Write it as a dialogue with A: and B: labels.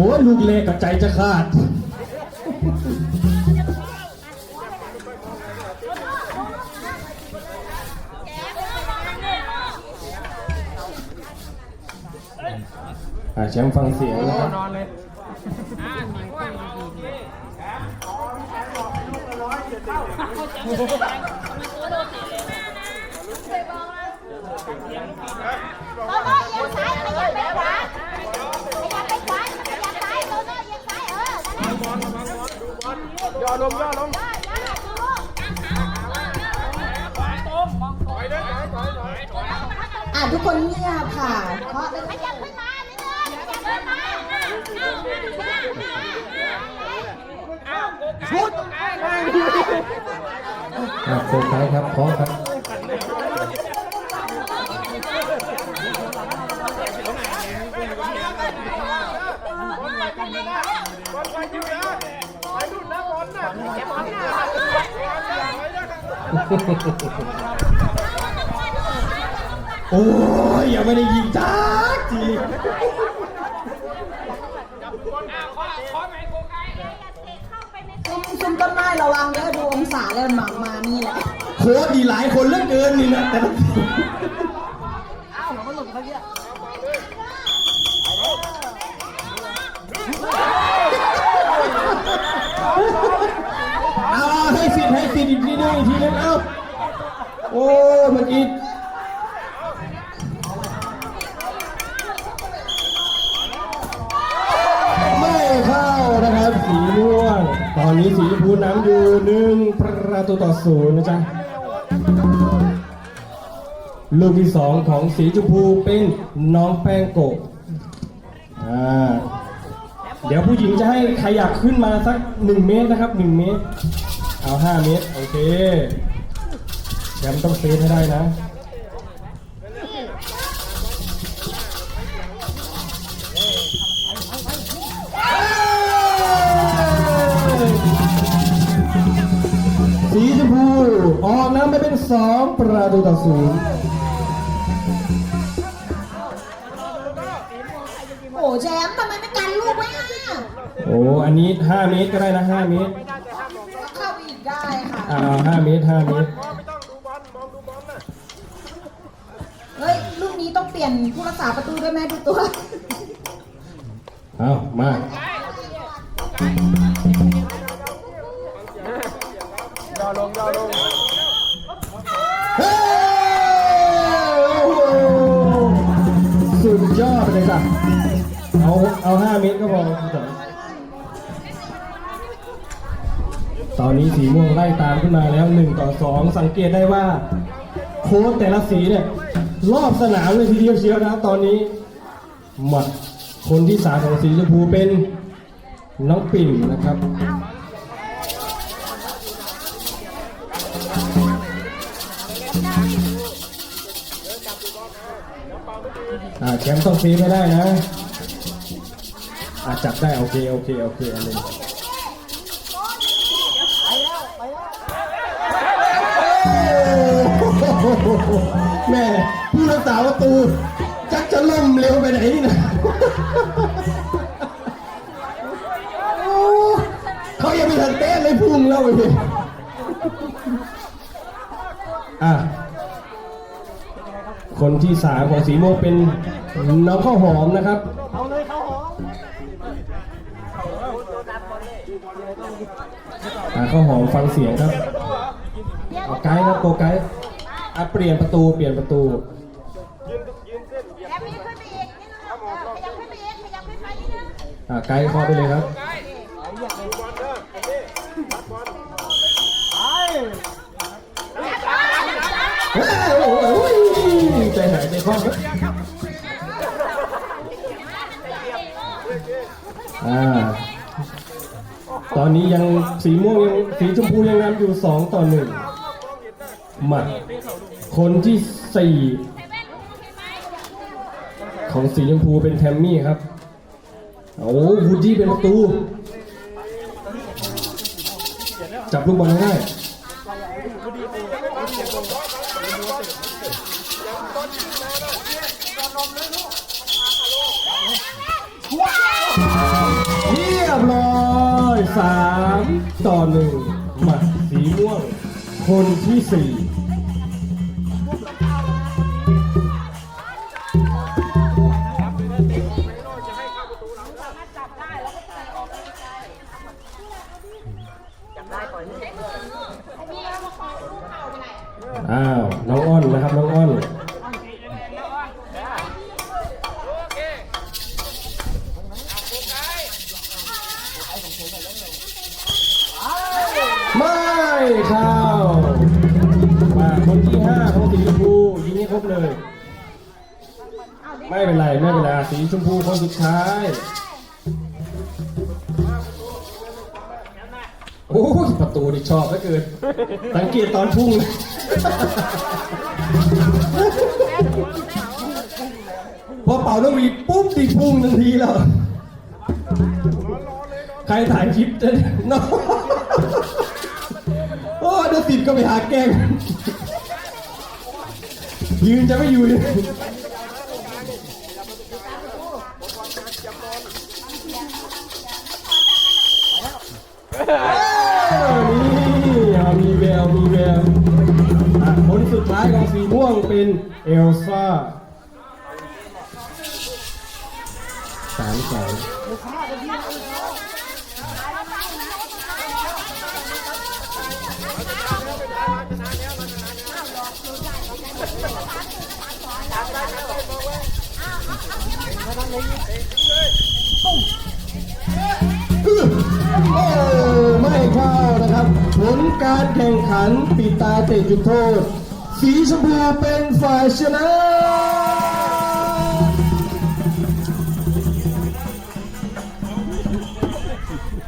A: อ้ลูกเล็กกับใจจะขาด อ่าแชมป์ฟังเสียงนะครับ
B: โตโต้เอียงซ้ายขยับไปขวาขยับไปขวาขยับซ้ายโตโต้เอียงซ้ายเออนั่นแหละ
C: ย่อลงย่อลง
B: ย่อยัดดูลูก
D: อะทุกคนเงียบค่ะเพราะ
B: ขยับขึ้นมานิดนึงขยับขึ้นมาชุด
A: อ่าโฟกัสครับพร้อมครับ โอ้ยยังไม่ได้ยิงจ้าจี
D: ซุ่มซุ่มต้นไม้ระวังเด้อดูองศาแล้วหมักมานี่แหละ
A: โค้ดดีหลายคนเหลือเกินนี่นะแต่ละทีเอาให้สิทธิ์ให้สิทธิ์ อีกทีนึงเอ้าโอ้มื่อกี้ไม่เข้านะครับสีม่วงตอนนี้สีชมพูน้ำอยู่หนึ่งประตูต่อศูนย์นะจ๊ะลูกที่สองของสีชมพูเป็นน้องแป้งโกะอ่าเดี๋ยวผู้หญิงจะให้ขยับขึ้นมาสักหนึ่งเมตรนะครับหนึ่งเมตร เอาห้าเมตร โอเคแชมป์ต้องเซฟให้ได้นะ สีชมพู ออกน้ำไปเป็นสองประตูต่อศูนย์
D: โอ้แชมป์ทำไมไม่กันลูกไว้อะ
A: โอ้ อันนี้5เมตรก็ได้นะ5เมตร
D: ก็เข้าไปอีก ได้ค่ะ
A: อ่า5เมตร5เมตร
C: ไม่ต้องดูบอลมองดูบอลนะ
D: เฮ้ย ลูกนี้ต้องเปลี่ยนผู้รักษาประตูด้วยไหมดูตัว
A: เอามา
C: ย่อลงย่อลง
A: เฮ้ยโอ้โหสุดยอดไปเลยจ้ะเอาเอา5เมตรก็พอ ตอนนี้สีม่วงไล่ตามขึ้นมาแล้ว 1 ต่อ 2 สังเกตได้ว่า โค้ชแต่ละสีเนี่ย รอบสนามเลยทีเดียวเชียวนะตอนนี้หมัดคนที่สามของสีชมพูเป็นน้องปิ่นนะครับแชมป์ต้องซีไม่ได้นะอาจับได้ โอเค โอเค โอเคอันนี้ แม่ผู้รักษาประตูจักจะล่มเร็วไปไหนนี่นะโอ้เขายังไม่ทันเต้นเลยพุ่งแล้วไปเลยอะคนที่สามของสีม่วงเป็นน้องข้าวหอมนะครับเอาเลยข้าวหอมข้าวหอมฟังเสียงครับเอไกด์ครับโกไกด์ อะเปลี่ยนประตูเปลี่ยนประตู
C: ยืนยืนเส้นเหยียบ
B: แอบมีขึ้นไปอีกนิดนึงเออขยับขึ้นไปอีกขยับขึ้นไปนิดนึง
A: อ่าไกด์เข้าไปเลยครับ
C: ดูบอลเด้อโอเครับ
A: เบ
C: อล
A: ฮ้ยโอ้โหใจหายใจคว่ำครับอ่าตอนนี้ยังสีม่วงยังสีชมพูยังนำอยู่สองต่อหนึ่งหมัด คนที่สี่ของสีชมพูเป็นแทมมี่ครับ โอ้โวูดี้เป็นประตู จับลูกบอลได้เรียบร้อยสามต่อหนึ่งหมัดสีม่วง คนที่สี่ อ้าวน้องอ้อนนะครับน้องอ้อนไม่เข้ามาคนที่ห้าของสีชมพูยิงให้ครบเลย ไม่เป็นไรไม่เป็นไรสีชมพูคนสุดท้าย โอ้ยประตูนี่ชอบเหลือเกินสังเกตตอนพุ่งพอเป่าต้องมีปุ๊บติดพุ่งทันทีแล้ว ใครถ่ายคลิปจะน้องโอ้เดี๋ยวติดก็ไปหาแกล้งยืนจะไม่อยู่เลย มีแววมีแววอะคนสุดท้ายของสีม่วงเป็นเอลซ่าสามสองเการแข่งขันปิดตาเตะจุดโทษ สีชมพูเป็นฝ่ายชนะ